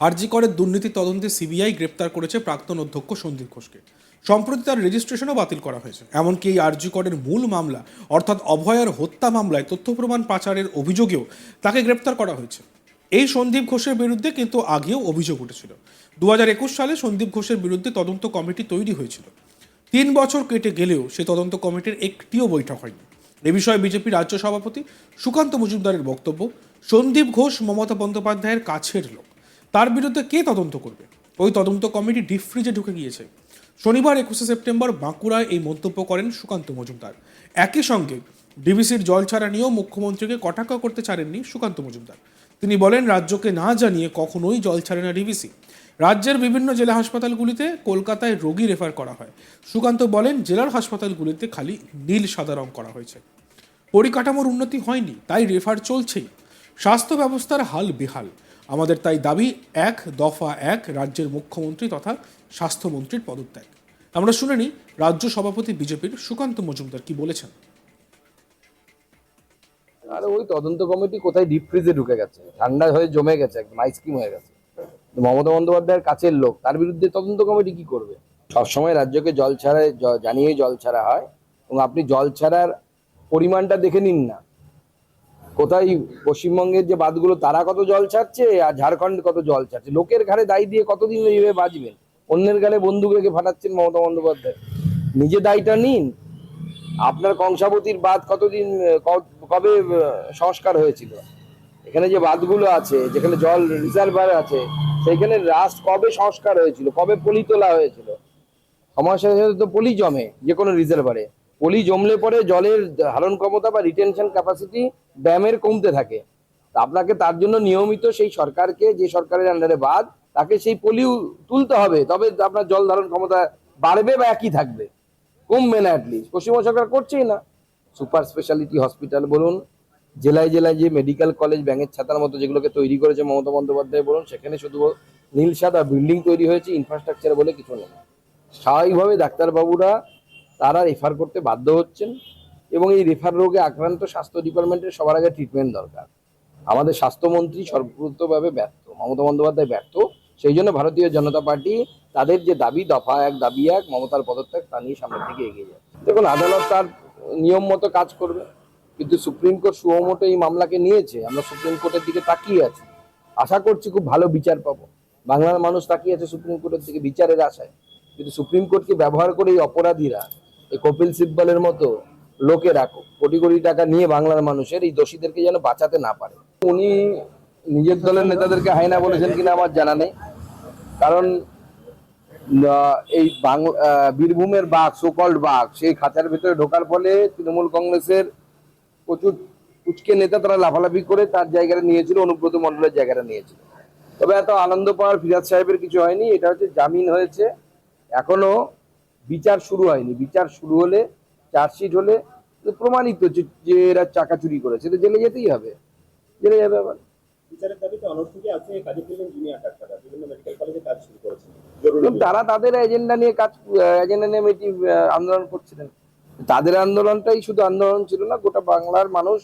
আরজি করের দুর্নীতি তদন্তে সিবিআই গ্রেপ্তার করেছে প্রাক্তন অধ্যক্ষ সন্দীপ ঘোষকে। সম্প্রতি তার রেজিস্ট্রেশনও বাতিল করা হয়েছে। এমনকি এই আরজি করের মূল মামলা, অর্থাৎ অভয়ার হত্যা মামলায় তথ্য প্রমাণ পাচারের অভিযোগেও তাকে গ্রেপ্তার করা হয়েছে। এই সন্দীপ ঘোষের বিরুদ্ধে কিন্তু আগেও অভিযোগ উঠেছিল। দু হাজার একুশ সালে সন্দীপ ঘোষের বিরুদ্ধে তদন্ত কমিটি তৈরি হয়েছিল। তিন বছর কেটে গেলেও সে তদন্ত কমিটির একটিও বৈঠক হয়নি। এ বিষয়ে বিজেপি রাজ্য সভাপতি সুকান্ত মজুমদারের বক্তব্য, সন্দীপ ঘোষ মমতা বন্দ্যোপাধ্যায়ের কাছের লোক। তার বিরুদ্ধে কে তদন্ত করবে? ওই তদন্ত কমিটি ডিপ ফ্রিজে ঢুকে গিয়েছে। শনিবার একুশে সেপ্টেম্বর বাঁকুড়ায় এই মন্তব্য করেন সুকান্ত মজুমদার। একই সঙ্গে ডিবিসির জল ছাড়া নিয়েও মুখ্যমন্ত্রীকে কটাক্ষ করতে ছাড়েননি সুকান্ত মজুমদার। তিনি বলেন, রাজ্যকে না জানিয়ে কখনোই জল ছাড়ে না ডিবিসি। রাজ্যের বিভিন্ন জেলা হাসপাতালগুলিতে কলকাতায় রোগী রেফার করা হয়। সুকান্ত বলেন, জেলার হাসপাতালগুলিতে খালি নীল সাদা রং করা হয়েছে। পরিকাঠামোর উন্নতি হয়নি, তাই রেফার চলছেই। স্বাস্থ্য ব্যবস্থার হাল বেহাল। আমাদের তাই দাবি, এক দফা এক রাজ্যের মুখ্যমন্ত্রী তথা স্বাস্থ্যমন্ত্রীর পদত্যাগ। আমরা শুনে নিই, রাজ্য সভাপতি বিজেপির সুকান্ত মজুমদার কি বলেছেন? আর ওই তদন্ত কমিটি কোথায় ডিপ ফ্রিজে ঢুকে গেছে? ঠান্ডা হয়ে জমে গেছে, একদম আইসক্রিম হয়ে গেছে। মমতা বন্দ্যোপাধ্যায়ের কাছের লোক, তার বিরুদ্ধে তদন্ত কমিটি কি করবে? সবসময় রাজ্যকে জল ছাড়ায় জ- জানিয়েই জল ছাড়া হয়, এবং আপনি জল ছাড়ার পরিমাণটা দেখে নিন না। কোথায় পশ্চিমবঙ্গের যে বাঁধগুলো, তারা কত জল ছাড়ছে আর ঝাড়খণ্ড কত জল ছাড়ছে? লোকের ঘাড়ে দায়ী দিয়ে কতদিন এইভাবে বাঁচবেন? অন্যের বন্দুক রেখে ফাটাচ্ছেন মমতা বন্দ্যোপাধ্যায়। নিজে দায়টা নিন। আপনার কংসাবতীর বাঁধ কতদিন কবে সংস্কার হয়েছিল? এখানে যে বাঁধগুলো আছে, যেখানে জল রিজার্ভার আছে, সেইখানে রাস্ট কবে সংস্কার হয়েছিল? কবে পলি তোলা হয়েছিল? সময়ের সাথে সাথে তো পলি জমে যে কোনো রিজার্ভারে পলি জমলে পরে জলের ধারণ ক্ষমতা বা রিটেনশন ক্যাপাসিটি ড্যামের কমতে থাকে। আপনাকে তার জন্য নিয়মিত সেই সরকারকে, যে সরকারের আন্ডারে বাদ, তাকে সেই পলি তুলতে হবে। তবে আপনার জল ধারণ ক্ষমতা বাড়বে বা একই থাকবে। কমবে না অ্যাটলিস্ট পশ্চিমবঙ্গ সরকার করছেই না। সুপার স্পেশালিটি হসপিটাল বলুন, জেলায় জেলায় যে মেডিকেল কলেজ ব্যাঙের ছাতার মতো যেগুলোকে তৈরি করেছে মমতা বন্দ্যোপাধ্যায় বলুন, সেখানে শুধু নীল, সাদা বিল্ডিং তৈরি হয়েছে ইনফ্রাস্ট্রাকচার বলে কিছু নেই। স্বাভাবিকভাবে ডাক্তারবাবুরা, তারা রেফার করতে বাধ্য হচ্ছেন। এবং এই রেফার রোগে আক্রান্ত স্বাস্থ্য ডিপার্টমেন্টের সবার আগে ট্রিটমেন্ট দরকার। আমাদের স্বাস্থ্যমন্ত্রী সর্বতভাবে ব্যর্থ, মমতা বন্দ্যোপাধ্যায় ব্যর্থ। সেই জন্য ভারতীয় জনতা পার্টি তাদের যে দাবি, দফা এক, দাবি এক, মমতার পদত্যাগ তা নিয়ে সামনের দিকে এগিয়ে যায় দেখুন, আদালত তার নিয়ম মতো কাজ করবে, কিন্তু সুপ্রিম কোর্ট সুমোটো এই মামলাকে নিয়েছে। আমরা সুপ্রিম কোর্টের দিকে তাকিয়ে আছি। আশা করছি খুব ভালো বিচার পাবো। বাংলার মানুষ তাকিয়ে আছে সুপ্রিম কোর্টের দিকে বিচারের আশায়। কিন্তু সুপ্রিম কোর্টকে ব্যবহার করে এই অপরাধীরা, এই কপিল সিব্বলের মতো লোকেরা কোটি কোটি টাকা নিয়ে বাংলার মানুষের এই দোষীদেরকে যেন বাঁচাতে না পারে। উনি নিজের দলের নেতাদেরকে হাইনা বলেছেন কিনা আমার জানা নেই। কারণ এই বাংলা বীরভূমের বাঘ সোকল্ড বাঘ, সেই খাঁচার ভেতরে ঢোকার ফলে তৃণমূল কংগ্রেসের প্রচুর উচকে নেতা তারা লাফালাফি করে তার জায়গাটা নিয়েছিল, অনুব্রত মন্ডলের জায়গাটা নিয়েছিল। তবে এত আনন্দ পাওয়ার ফিরাজ সাহেবের কিছু হয়নি, এটা হচ্ছে জামিন হয়েছে। এখনও বিচার শুরু হয়নি। বিচার শুরু হলে চার্জশিট হলে প্রমাণিত যে এরা চাকা চুরি করেছে তো জেলে যেতেই হবে। জেলে যাবে আবার। বিচারের দাবিতে অনর থেকে কাজে ফিরলেন জুনিয়র ডাক্তাররা বিভিন্ন মেডিকেল কলেজে কাজ শুরু করেছেন। তারা তাদের এজেন্ডা নিয়ে কাজ এজেন্ডা নিয়ে মিটিং আন্দোলন করছিলেন। তাদের আন্দোলনটাই শুধু আন্দোলন ছিল না গোটা বাংলার মানুষ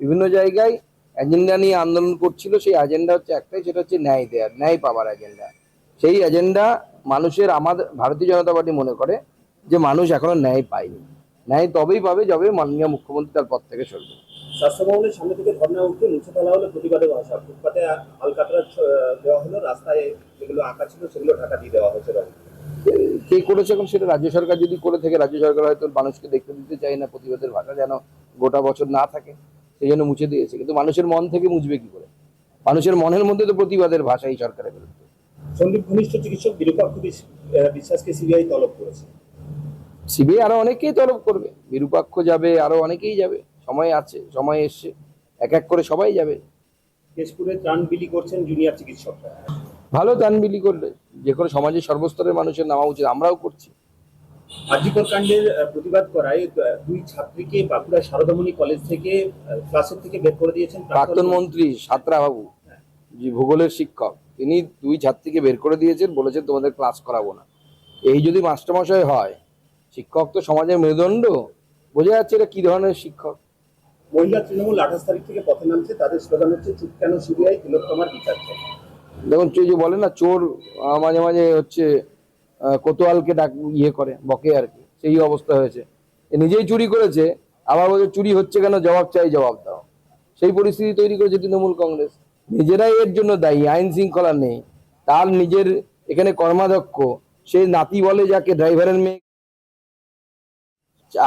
বিভিন্ন জায়গায় এজেন্ডা নিয়ে আন্দোলন করছিল। সেই এজেন্ডা হচ্ছে একটাই সেটা হচ্ছে ন্যায় দেওয়ার ন্যায় পাওয়ার এজেন্ডা সেই এজেন্ডা মানুষের আমাদের ভারতীয় জনতা পার্টি মনে করে যে মানুষ এখনও ন্যায় পায়নি। ন্যায় তবেই পাবে যবে মাননীয় মুখ্যমন্ত্রী তার পদ থেকে সরবে। স্বাস্থ্য ভবনের সামনে থেকে ধর্ণা উঠে মুছে ফেলা হলো প্রতিবাদের ভাষা। ফুটপাতে আলকাতরা দেওয়া হলো রাস্তায় যেগুলো আঁকা ছিল সেগুলো ঢাকা দিয়ে দেওয়া হয়েছে কে করেছে এখন সেটা রাজ্য সরকার যদি করে থাকে রাজ্য সরকার হয়তো মানুষকে দেখতে দিতে চায় না প্রতিবাদের ভাষা যেন গোটা বছর না থাকে সেই জন্য মুছে দিয়েছে। কিন্তু মানুষের মন থেকে মুছবে কি করে? মানুষের মনের মধ্যে তো প্রতিবাদের ভাষা এই সরকারের বিরুদ্ধে। সন্দীপ ঘনিষ্ঠ চিকিৎসক বিরূপাক্ষ বিশ- বিশ্বাসকে সিবিআই তলব করেছে। সিবিআই আরও অনেকেই তলব করবে বিরূপাক্ষ যাবে আরও অনেকেই যাবে। সময় আছে সময় এসছে এক এক করে সবাই যাবে। কেশপুরে ত্রাণ বিলি করছেন জুনিয়র চিকিৎসকরা। ভালো দান বিলি করলে যে কোনো সমাজের সর্বস্তরের মানুষের নামা উচিত আমরাও করছি। আজিকর কাণ্ডের প্রতিবাদ করায় দুই ছাত্রীকে বাঁকুড়া সারদামণি কলেজ থেকে ক্লাসের থেকে বের করে দিয়েছেন প্রাক্তন মন্ত্রী। সাতরা বাবু যে ভূগোলের শিক্ষক তিনি দুই ছাত্রীকে বের করে দিয়েছেন বলেছেন তোমাদের ক্লাস করাবো না। এই যদি মাস্টারমশাই হয় শিক্ষক তো সমাজের মেরুদণ্ড। বোঝা যাচ্ছে এটা কি ধরনের শিক্ষক। মহিলা তৃণমূল আঠাশ তারিখ থেকে পথে নামছে তাদের স্লোগান হচ্ছে চুপ কেন সিবিআই তিলোত্তমার বিচার চাই। দেখুন তুই যে বলে না চোর মাঝে মাঝে হচ্ছে কোতোয়ালকে ডাক ইয়ে করে বকে আর কি। সেই অবস্থা হয়েছে। নিজেই চুরি করেছে আবার বলছে চুরি হচ্ছে কেন? জবাব চাই জবাব দাও। সেই পরিস্থিতি তৈরি করেছে তৃণমূল কংগ্রেস। নিজেরাই এর জন্য দায়ী আইন শৃঙ্খলা নেই। তার নিজের এখানে কর্মাধ্যক্ষ সে নাতি বলে যাকে ড্রাইভারের মেয়ে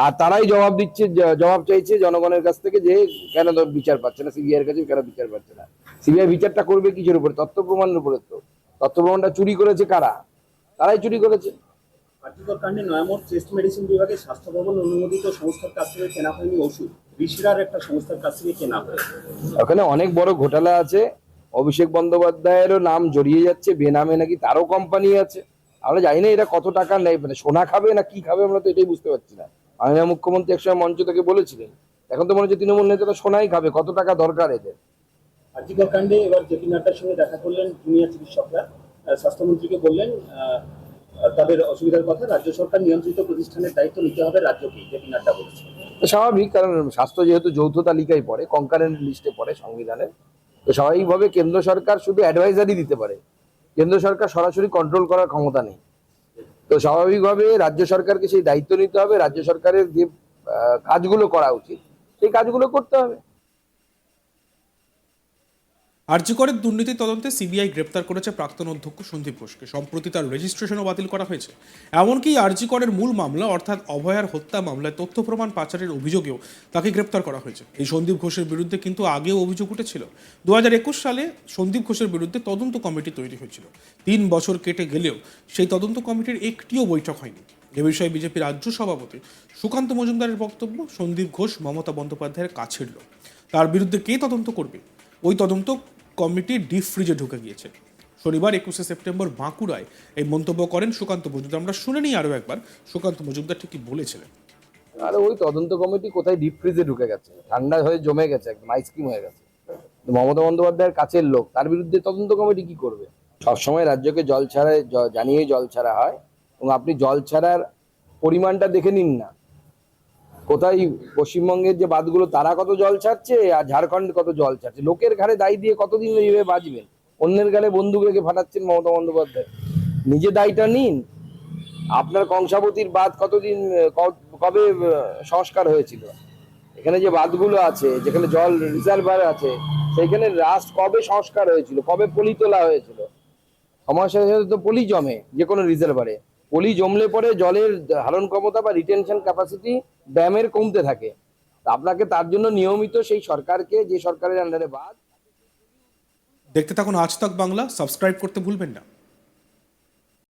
আর তারাই জবাব দিচ্ছে জবাব চাইছে জনগণের কাছ থেকে যে কেন বিচার পাচ্ছে না সিবিআই এর কাছে কেন বিচার পাচ্ছে না। সিবিআই বিচারটা করবে কিসের উপরে? তথ্য প্রমাণের উপরে তো। তথ্য প্রমাণটা চুরি করেছে কারা? তারাই চুরি করেছে। কার্যকর কাণ্ডে নয়ামোড় চেস্ট মেডিসিন বিভাগে স্বাস্থ্য ভবন অনুমোদিত সংস্থার কাছ থেকে কেনা হয়নি ওষুধ। ঋষিরার একটা সংস্থার কাছ থেকে কেনা হয়েছে। ওখানে অনেক বড় ঘোটালা আছে। অভিষেক বন্দ্যোপাধ্যায়েরও নাম জড়িয়ে যাচ্ছে। বেনামে নাকি তারও কোম্পানি আছে। আমরা জানি না এরা কত টাকা নেই মানে সোনা খাবে না কি খাবে আমরা তো এটাই বুঝতে পারছি না। মাননীয় মুখ্যমন্ত্রী একসময় মঞ্চ থেকে বলেছিলেন এখন তো মনে হচ্ছে তৃণমূল নেতারা সোনাই খাবে কত টাকা দরকার এদের? কার্যকর কাণ্ডে এবার জেপি নাড্ডার সঙ্গে দেখা করলেন জুনিয়র চিকিৎসকরা। স্বাস্থ্যমন্ত্রীকে বললেন তাদের অসুবিধার কথা রাজ্য সরকার নিয়ন্ত্রিত প্রতিষ্ঠানের দায়িত্ব নিতে হবে রাজ্যকে জেপি নাড্ডা বলেছেন। স্বাভাবিক কারণ স্বাস্থ্য যেহেতু যৌথ তালিকায় পড়ে কনকারেন্ট লিস্টে পড়ে সংবিধানের তো স্বাভাবিকভাবে কেন্দ্র সরকার শুধু অ্যাডভাইজারি দিতে পারে। কেন্দ্র সরকার সরাসরি কন্ট্রোল করার ক্ষমতা নেই। তো স্বাভাবিকভাবে রাজ্য সরকারকে সেই দায়িত্ব নিতে হবে, রাজ্য সরকারের যে কাজগুলো করা উচিত, সেই কাজগুলো করতে হবে। আরজিকরের দুর্নীতি তদন্তে সিবিআই গ্রেপ্তার করেছে প্রাক্তন অধ্যক্ষ সন্দীপ ঘোষকে। সম্প্রতি তার রেজিস্ট্রেশনও বাতিল করা হয়েছে। এমনকি আরজিকরের মূল মামলা, অর্থাৎ অভয়ার হত্যা মামলায় তথ্য প্রমাণ পাচারের অভিযোগেও তাকে গ্রেপ্তার করা হয়েছে। এই সন্দীপ ঘোষের বিরুদ্ধে কিন্তু আগেও অভিযোগ উঠেছিল। দুহাজার একুশ সালে সন্দীপ ঘোষের বিরুদ্ধে তদন্ত কমিটি তৈরি হয়েছিল। তিন বছর কেটে গেলেও সেই তদন্ত কমিটির একটিও বৈঠক হয়নি। এ বিষয়ে বিজেপি রাজ্য সভাপতি সুকান্ত মজুমদারের বক্তব্য সন্দীপ ঘোষ, মমতা বন্দ্যোপাধ্যায়ের কাছের লোক। তার বিরুদ্ধে কে তদন্ত করবে? ওই তদন্ত কমিটি ডিপ ফ্রিজে ঢুকে গিয়েছে। শনিবার একুশে সেপ্টেম্বর বাঁকুড়ায় এই মন্তব্য করেন সুকান্ত মজুমদার। আমরা শুনে নিই আরও একবার, সুকান্ত মজুমদার ঠিক কি বলেছিলেন? আর ওই তদন্ত কমিটি কোথায় ডিপ ফ্রিজে ঢুকে গেছে? ঠান্ডা হয়ে জমে গেছে, একদম আইসক্রিম হয়ে গেছে। মমতা বন্দ্যোপাধ্যায়ের কাছের লোক, তার বিরুদ্ধে তদন্ত কমিটি কি করবে? সবসময় রাজ্যকে জল ছাড়ায় জানিয়ে জল ছাড়া হয়, এবং আপনি জল ছাড়ার পরিমাণটা দেখে নিন না। কোথায় পশ্চিমবঙ্গের যে বাঁধগুলো, তারা কত জল ছাড়ছে আর ঝাড়খণ্ড কত জল ছাড়ছে? লোকের ঘাড়ে দায় দিয়ে কতদিন এইভাবে বাঁচবেন অন্যের গালে বন্দুক রেখে ফাটাচ্ছেন মমতা বন্দ্যোপাধ্যায়? নিজে দায়টা নিন। আপনার কংসাবতীর বাঁধ কতদিন কবে সংস্কার হয়েছিল? এখানে যে বাঁধগুলো আছে, যেখানে জল রিজার্ভার আছে, সেইখানে রাস্ট কবে সংস্কার হয়েছিল? কবে পলি তোলা হয়েছিল? সাথে তো পলি জমে যে কোনো রিজার্ভারে পলি জমলে পরে জলের ধারণ ক্ষমতা বা রিটেনশন ক্যাপাসিটি ড্যামের কমতে থাকে। আপনাকে তার জন্য নিয়মিত সেই সরকারকে, যে সরকারের আন্ডারে বাদ। দেখতে থাকুন আজ তক বাংলা সাবস্ক্রাইব করতে ভুলবেন না।